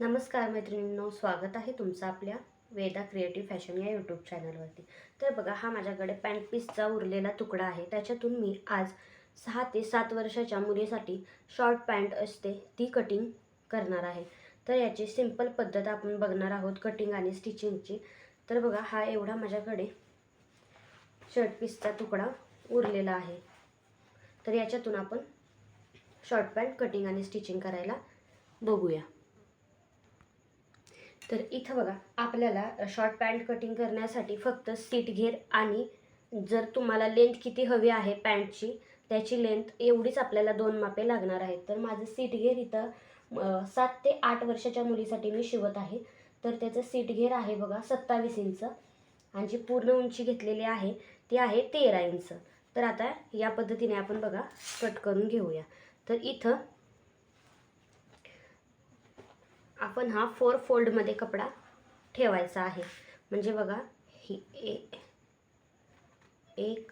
नमस्कार मैत्रिणींनो स्वागत आहे तुमचं आपल्या वेदा क्रिएटिव्ह फॅशन या यूट्यूब चॅनलवरती तर बघा हा माझ्याकडे पॅन्ट पीसचा उरलेला तुकडा आहे. त्याच्यातून मी आज सहा ते सात वर्षाच्या मुलीसाठी शॉर्ट पॅन्ट असते ती कटिंग करणार आहे. तर याची सिंपल पद्धत आपण बघणार आहोत कटिंग आणि स्टिचिंगची तर बघा हा एवढा माझ्याकडे शर्ट पीसचा तुकडा उरलेला आहे. तर याच्यातून आपण शॉर्ट पॅन्ट कटिंग आणि स्टिचिंग करायला बघूया. तर इथं बघा आपल्याला शॉर्ट पॅन्ट कटिंग करण्यासाठी फक्त सीट घेर आणि जर तुम्हाला लेंथ किती हवी आहे पॅन्टची त्याची लेंथ एवढीच आपल्याला दोन मापे लागणार आहेत. तर माझं सीट घेर इथं सात ते आठ वर्षाच्या मुलीसाठी मी शिवत आहे. तर त्याचं सीट घेर आहे बघा सत्तावीस इंच. आणि जी पूर्ण उंची घेतलेली आहे ती आहे तेरा इंच. तर आता या पद्धतीने आपण बघा कट करून घेऊया. तर इथं आपण हा फोर फोल्डमध्ये कपडा ठेवायचा आहे. म्हणजे बघा ही ए- एक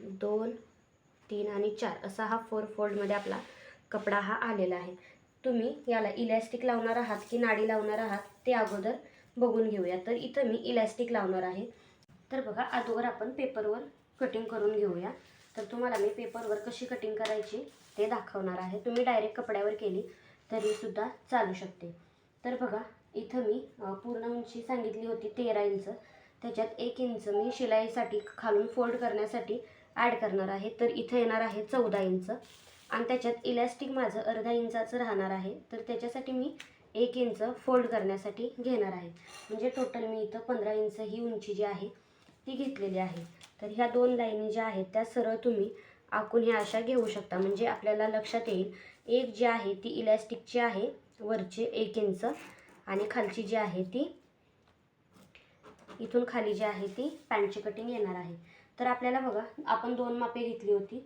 दोन तीन आणि चार. असा हा फोर फोल्डमध्ये आपला कपडा हा आलेला आहे. तुम्ही याला इलॅस्टिक लावणार आहात की नाडी लावणार आहात ते अगोदर बघून घेऊया. तर इथं मी इलॅस्टिक लावणार आहे. तर बघा अगोदर आपण पेपरवर कटिंग करून घेऊया. तर तुम्हाला मी पेपरवर कशी कटिंग करायची? ते दाखवणार आहे. तुम्ही डायरेक्ट कपड्यावर केली तरीसुद्धा चालू शकते. तर बघा इथं मी पूर्ण उंची सांगितली होती तेरा इंच. त्याच्यात एक इंच मी शिलाईसाठी खालून फोल्ड करण्यासाठी ॲड करणार आहे. तर इथं येणार आहे चौदा इंच. आणि त्याच्यात इलॅस्टिक माझं अर्धा इंचाचं राहणार आहे. तर त्याच्यासाठी मी एक इंच फोल्ड करण्यासाठी घेणार आहे. म्हणजे टोटल मी इथं पंधरा इंच ही उंची जी आहे ती घेतलेली आहे. तर ह्या दोन लाईनी ज्या आहेत त्या सरळ तुम्ही आखून ह्या अशा घेऊ शकता. म्हणजे आपल्याला लक्षात येईल एक जी आहे ती इलॅस्टिकची आहे वरची एक इंच आणि खालची जी आहे ती इथून खाली जी आहे ती पॅन्टची कटिंग येणार आहे. तर आपल्याला बघा आपण दोन मापे घेतली होती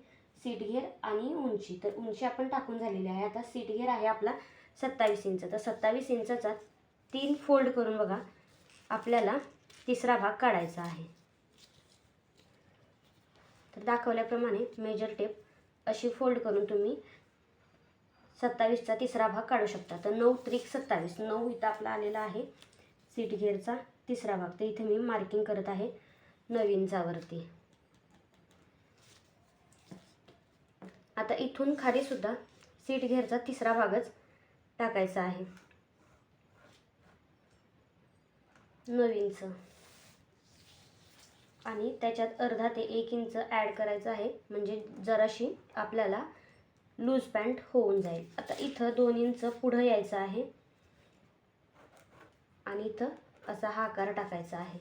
सीट घेर आणि उंची. तर उंची आपण टाकून झालेली आहे. आता सीट घेर आहे आपला सत्तावीस इंच तर सत्तावीस इंचाचा तीन फोल्ड करून बघा आपल्याला तिसरा भाग काढायचा आहे. तर दाखवल्याप्रमाणे मेजर टेप अशी फोल्ड करून तुम्ही सत्तावीसचा तिसरा भाग काढू शकता. तर नऊ त्रिक सत्तावीस. नऊ इथं आपला आलेला आहे. सीट घेरचा तिसरा भाग. तर इथे मी मार्किंग करत आहे नवीनचावरती. आता इथून खालीसुद्धा सीट घेरचा तिसरा भागच टाकायचा आहे. नवीनचं. आणि त्याच्यात अर्धा ते एक इंच ॲड करायचं आहे. म्हणजे जराशी आपल्याला लूज पॅन्ट होऊन जाईल. आता इथं दोन इंच पुढं यायचं आहे. आणि इथं असा हा आकार टाकायचा आहे.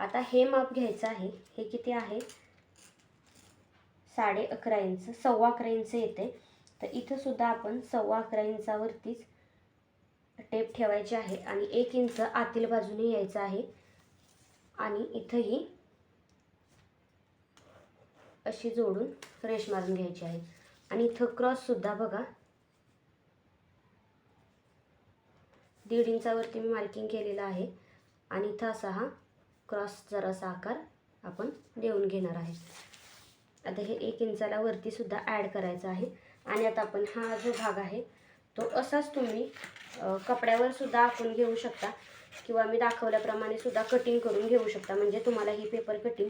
आता हे माप घ्यायचं आहे. हे किती आहे? साडे अकरा इंच सव्वा अकरा इंच येते. तर इथंसुद्धा आपण सव्वा अकरा इंचावरतीच टेप ठेवायची आहे. आणि एक इंच आतील बाजूने यायचं आहे. आणि इथंही अशी जोडून रेश मारून घ्यायची आहे. आणि इथं क्रॉससुद्धा बघा. दीड इंचावरती मी मार्किंग केलेलं आहे. आणि इथं असा हा क्रॉस जरासा आकार आपण देऊन घेणार आहे. आता हे एक इंचाला वरतीसुद्धा ॲड करायचं आहे. आणि आता आपण हा जो भाग आहे तो असाच तुम्ही कपड्यावर सुद्धा आखून घेऊ शकता. किंवा मी दाखवल्याप्रमाणे सुद्धा कटिंग करून घेऊ शकता. म्हणजे तुम्हाला ही पेपर कटिंग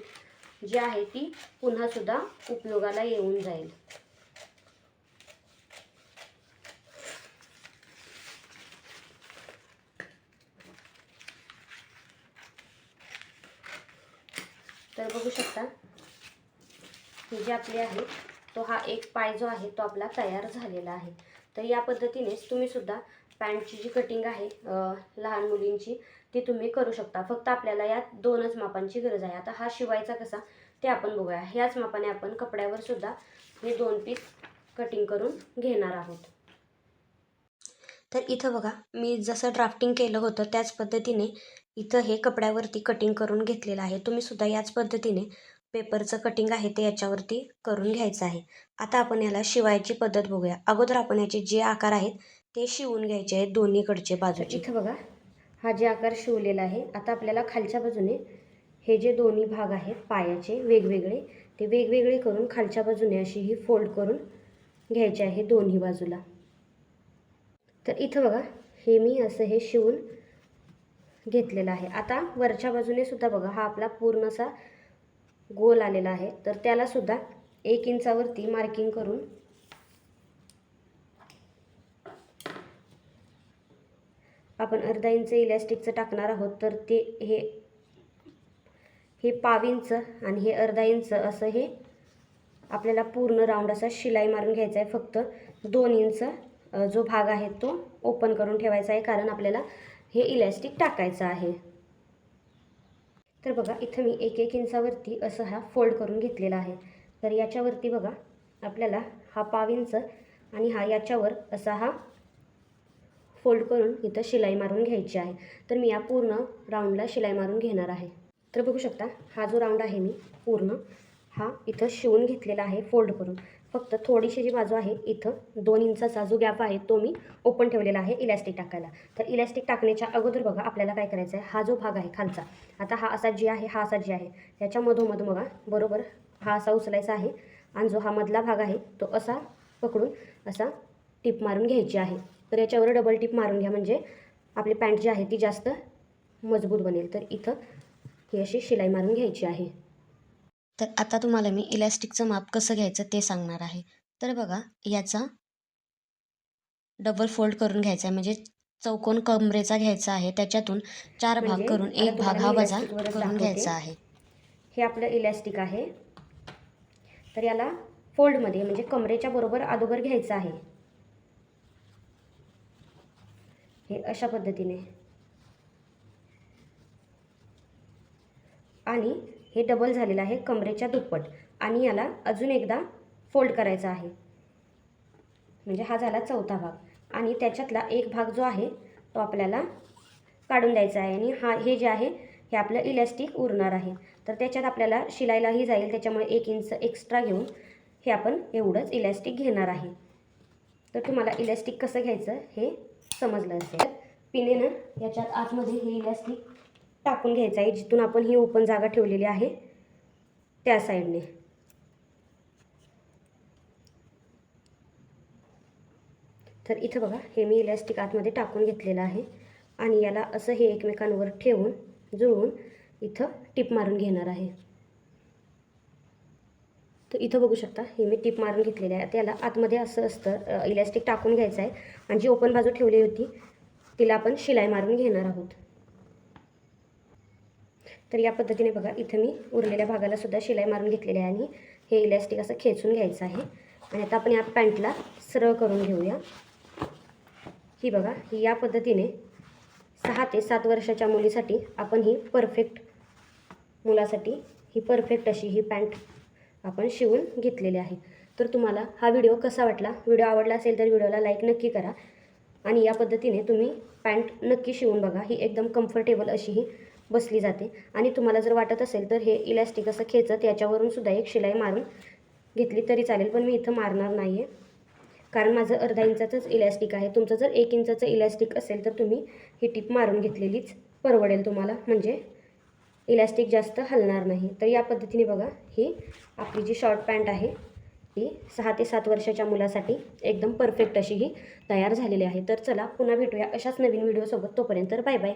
जी आहे ती पुन्हा सुद्धा उपयोगाला येऊन जाईल. तर बघू शकता ही जी आपली आहे तो हा एक पाय जो आहे तो आपला तयार झालेला आहे. तर या पद्धतीनेच तुम्ही सुद्धा पॅन्टची जी कटिंग आहे लहान मुलींची ती तुम्ही करू शकता. फक्त आपल्याला यात दोनच मापांची गरज आहे. आता हा शिवायचा कसा ते आपण बघूया. ह्याच मापाने आपण कपड्यावर सुद्धा हे दोन पीस कटिंग करून घेणार आहोत. तर इथं बघा मी जसं ड्राफ्टिंग केलं होतं त्याच पद्धतीने इथं हे कपड्यावरती कटिंग करून घेतलेलं आहे. तुम्ही सुद्धा याच पद्धतीने पेपरचं कटिंग आहे ते याच्यावरती करून घ्यायचं आहे. आता आपण याला शिवायची पद्धत बघूया. अगोदर आपण याचे जे आकार आहेत ते शिवून घ्यायचे आहेत दोन्हीकडचे बाजूचे. इथं बघा हा जे आकार शिवलेला आहे आता आपल्याला खालच्या बाजूने हे जे दोन्ही भाग आहेत पायाचे वेगवेगळे ते वेगवेगळे करून खालच्या बाजूने अशी ही फोल्ड करून घ्यायचे आहे दोन्ही बाजूला. तर इथं बघा हे मी असं हे शिवून घेतलेलं आहे. आता वरच्या बाजूने सुद्धा बघा हा आपला पूर्ण असा गोल आलेला आहे. तर त्याला सुद्धा एक इंचावरती मार्किंग करून आपण अर्धा इंच इलॅस्टिकचं टाकणार आहोत. तर ते हे हे पाव इंच आणि हे अर्धा इंच असं हे आपल्याला पूर्ण राऊंड असा शिलाई मारून घ्यायचा आहे. फक्त दोन इंच जो भाग आहे तो ओपन करून ठेवायचा आहे. कारण आपल्याला हे इलॅस्टिक टाकायचं आहे. तर बघा इथं मी एक एक इंचावरती असं हा फोल्ड करून घेतलेला आहे. तर याच्यावरती बघा आपल्याला हा पाव इंच आणि हा याच्यावर असा हा फोल्ड करून इथं शिलाई मारून घ्यायची आहे. तर मी या पूर्ण राऊंडला शिलाई मारून घेणार आहे. तर बघू शकता हा जो राऊंड आहे मी पूर्ण हा इथं शिवून घेतलेला आहे फोल्ड करून. फक्त थोडीशी जी बाजू आहे इथं दोन इंचाचा जो गॅप आहे तो मी ओपन ठेवलेला आहे इलॅस्टिक टाकायला. तर इलॅस्टिक टाकण्याच्या अगोदर बघा आपल्याला काय करायचं आहे? हा जो भाग आहे खालचा आता हा असा जी आहे हा असा जी आहे. त्याच्यामधोमध बघा बरोबर हा असा उचलायचा आहे आणि जो हा मधला भाग आहे तो असा पकडून असा टिप मारून घ्यायची आहे. तर याच्यावर डबल टिप मारून घ्या म्हणजे आपली पॅन्ट जी आहे ती जास्त मजबूत बनेल. तर इथं ही अशी शिलाई मारून घ्यायची आहे. तर आता तुम्हाला मी इलॅस्टिकचं माप कसं घ्यायचं ते सांगणार आहे. तर बघा याचा डबल फोल्ड करून घ्यायचा आहे. म्हणजे चौकोन कमरेचा घ्यायचा आहे. त्याच्यातून चार भाग म्हणजे करून एक भाग हा वजा करून. घ्यायचा आहे. हे आपलं इलॅस्टिक आहे. तर याला फोल्डमध्ये म्हणजे कमरेच्या बरोबर अगोदर घ्यायचं आहे. हे अशा पद्धतीने. आणि हे डबल झालेलं आहे कमरेच्या दुप्पट. आणि याला अजून एकदा फोल्ड करायचा आहे. म्हणजे हा झाला चौथा भाग. आणि त्याच्यातला एक भाग जो आहे तो आपल्याला काढून द्यायचा आहे. आणि हा हे जे आहे हे आपलं इलॅस्टिक उरणार आहे. तर त्याच्यात आपल्याला शिलाईलाही जाईल. त्याच्यामुळे एक इंच एक्स्ट्रा घेऊन हे आपण एवढंच इलॅस्टिक घेणार आहे. तर तुम्हाला इलॅस्टिक कसं घ्यायचं हे समजलं असेल. पिनेनं याच्यात आतमध्ये हे इलॅस्टिक टाकून घ्यायचं आहे जिथून आपण ही ओपन जागा ठेवलेली आहे त्या साईडने तर इथं बघा हे मी इलॅस्टिक आतमध्ये टाकून घेतलेलं आहे. आणि याला असं हे एकमेकांवर ठेवून जुळवून इथं टिप मारून घेणार आहे. तर इथं बघू शकता हे मी टिप मारून घेतलेले आहे. त्याला आतमध्ये असं असतं इलॅस्टिक टाकून घ्यायचं आहे. आणि जी ओपन बाजू ठेवली होती तिला आपण शिलाई मारून घेणार आहोत. तर या पद्धतीने बघा इथं मी उरलेल्या भागाला सुद्धा शिलाई मारून घेतलेली आहे आणि हे इलॅस्टिक असं खेचून घ्यायचं आहे. आणि आता आपण या पॅन्टला सरळ करून घेऊया. ही बघा ही या पद्धतीने सहा ते सात वर्षाच्या मुलीसाठी आपण ही परफेक्ट मुलासाठी ही परफेक्ट अशी ही पॅन्ट आपण शिवून घेतलेली आहे. तर तुम्हाला हा व्हिडिओ कसा वाटला? व्हिडिओ आवडला असेल तर व्हिडिओला लाईक नक्की करा. आणि या पद्धतीने तुम्ही पॅन्ट नक्की शिवून बघा. ही एकदम कम्फर्टेबल अशी ही बसली जाते. आणि तुम्हाला जर वाटत असेल तर हे इलॅस्टिक असं खेचत याच्यावरून सुद्धा एक शिलाई मारून घेतली तरी चालेल पण मी इथं मारणार नाही आहे कारण माझं अर्धा इंचाचंच इलॅस्टिक आहे. तुमचं जर एक इंचाचं इलॅस्टिक असेल तर तुम्ही ही टिप मारून घेतलेलीच परवडेल तुम्हाला. म्हणजे इलॅस्टिक जास्त हलणार नाही. तर या पद्धतीने बघा ही आपली जी शॉर्ट पॅन्ट आहे ही सहा ते सात वर्षाच्या मुलासाठी एकदम परफेक्ट अशी ही तयार झालेली आहे. तर चला पुन्हा भेटूया अशाच नवीन व्हिडिओसोबत तोपर्यंत बाय बाय